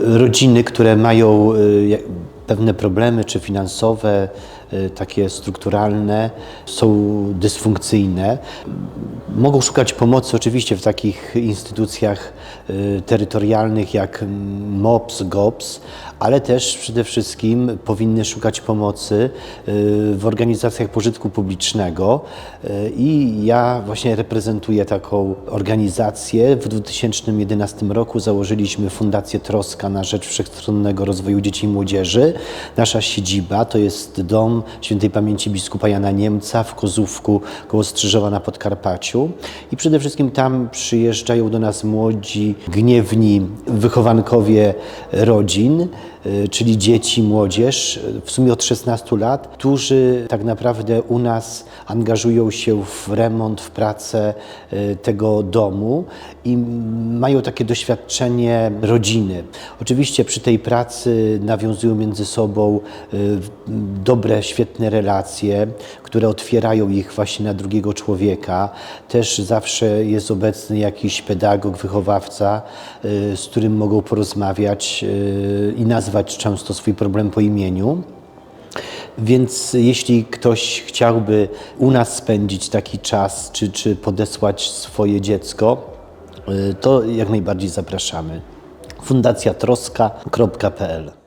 rodziny, które mają y, pewne problemy, czy finansowe, y, takie strukturalne, są dysfunkcyjne, mogą szukać pomocy oczywiście w takich instytucjach y, terytorialnych jak MOPS, GOPS, ale też przede wszystkim powinny szukać pomocy y, w organizacjach pożytku publicznego Y, i ja właśnie reprezentuję taką organizację. W 2011 roku założyliśmy Fundację Troska na rzecz Wszechstronnego Rozwoju Dzieci i Młodzieży. Nasza siedziba to jest dom świętej pamięci biskupa Jana Niemca w Kozówku koło Strzyżowa na Podkarpaciu i przede wszystkim tam przyjeżdżają do nas młodzi, gniewni wychowankowie rodzin, czyli dzieci, młodzież, y, w sumie od 16 lat, którzy tak naprawdę u nas angażują się w remont, w pracę y, tego domu i mają takie doświadczenie rodziny. Oczywiście przy tej pracy nawiązują między sobą y, dobre, świetne relacje, które otwierają ich właśnie na drugiego człowieka. Też zawsze jest obecny jakiś pedagog, wychowawca, y, z którym mogą porozmawiać y, i nazwać często swój problem po imieniu. Więc jeśli ktoś chciałby u nas spędzić taki czas, czy, czy podesłać swoje dziecko, y, to jak najbardziej zapraszamy. Fundacja troska.pl